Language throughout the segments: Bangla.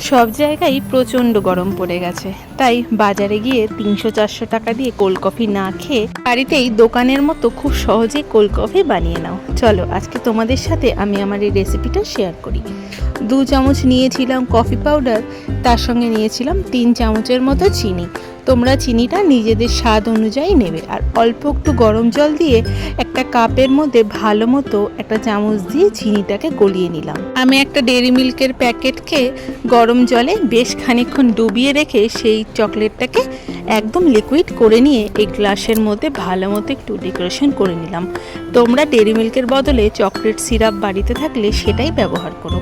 সব জায়গায় প্রচণ্ড গরম পড়ে গেছে। তাই বাজারে গিয়ে তিনশো চারশো টাকা দিয়ে কোল্ড কফি না খেয়ে বাড়িতেই দোকানের মতো খুব সহজে কোল্ড কফি বানিয়ে নাও। চলো, আজকে তোমাদের সাথে আমি আমার এই রেসিপিটা শেয়ার করি। দু চামচ নিয়েছিলাম কফি পাউডার তার সঙ্গে নিয়েছিলাম তিন চামচের মতো চিনি। তোমরা চিনিটা নিজেদের স্বাদ অনুযায়ী নেবে। আর অল্প একটু গরম জল দিয়ে একটা কাপের মধ্যে ভালো মতো একটা চামচ দিয়ে চিনিটাকে গলিয়ে নিলাম। আমি একটা ডেরি মিল্কের প্যাকেটকে গরম জলে বেশ খানিকক্ষণ ডুবিয়ে রেখে সেই চকলেটটাকে একদম লিকুইড করে নিয়ে এই গ্লাসের মধ্যে ভালো মতো একটু ডেকোরেশন করে নিলাম। তোমরা ডেরি মিল্কের বদলে চকলেট সিরাপ বাড়িতে থাকলে সেটাই ব্যবহার করো।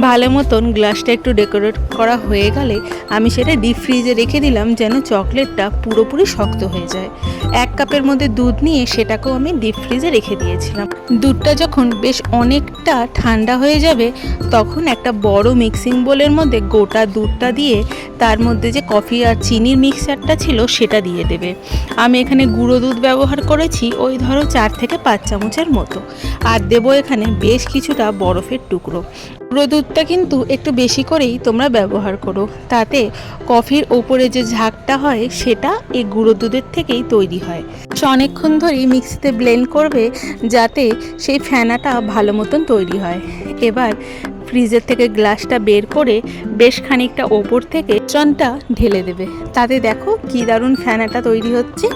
ভালো মতন গ্লাসটা একটু ডেকোরেট করা হয়ে গেলে আমি সেটা ডিপ ফ্রিজে রেখে দিলাম যেন চকলেটটা পুরোপুরি শক্ত হয়ে যায়। এক কাপের মধ্যে দুধ নিয়ে সেটাকেও আমি ডিপ ফ্রিজে রেখে দিয়েছিলাম। দুধটা যখন বেশ অনেকটা ঠান্ডা হয়ে যাবে, তখন একটা বড় মিক্সিং বোলের মধ্যে গোটা দুধটা দিয়ে তার মধ্যে যে কফি আর চিনির মিক্সারটা ছিল সেটা দিয়ে দেবে। আমি এখানে গুঁড়ো দুধ ব্যবহার করেছি ওই ধরো চার থেকে পাঁচ চামচের মতো। আর দেবো এখানে বেশ কিছুটা বরফের টুকরো। দুধটা কিন্তু একটু বেশি করেই তোমরা ব্যবহার করো। তাতে কফির ওপরে যে ঝাঁকটা হয়, সেটা এই গুঁড়ো দুধের থেকেই তৈরি হয়। সে অনেকক্ষণ ধরেই মিক্সিতে ব্লেন্ড করবে, যাতে সেই ফেনাটা ভালো মতন তৈরি হয়। এবার ফ্রিজের থেকে গ্লাসটা বের করে বেশ খানিকটা ওপর থেকে চনটা ঢেলে দেবে। তাতে দেখো কি দারুণ ফ্যানাটা তৈরি হচ্ছে।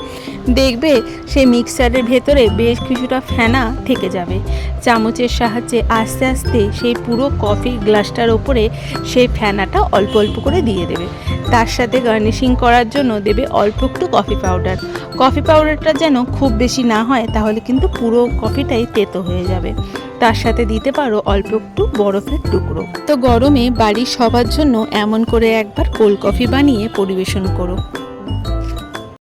দেখবে সেই মিক্সারের ভেতরে বেশ কিছুটা ফেনা থেকে যাবে। চামচের সাহায্যে আস্তে আস্তে সেই পুরো কফি গ্লাসটার ওপরে সেই ফেনাটা অল্প অল্প করে দিয়ে দেবে। তার সাথে গার্নিশিং করার জন্য দেবে অল্প একটু কফি পাউডার কফি পাউডারটা যেন খুব বেশি না হয়, তাহলে কিন্তু পুরো কফিটাই তেতো হয়ে যাবে। তার সাথে দিতে পারো অল্প একটু বরফের টুকরো। তো গরমে বাড়ির সবার জন্য এমন করে একবার কোল্ড কফি বানিয়ে পরিবেশন করো।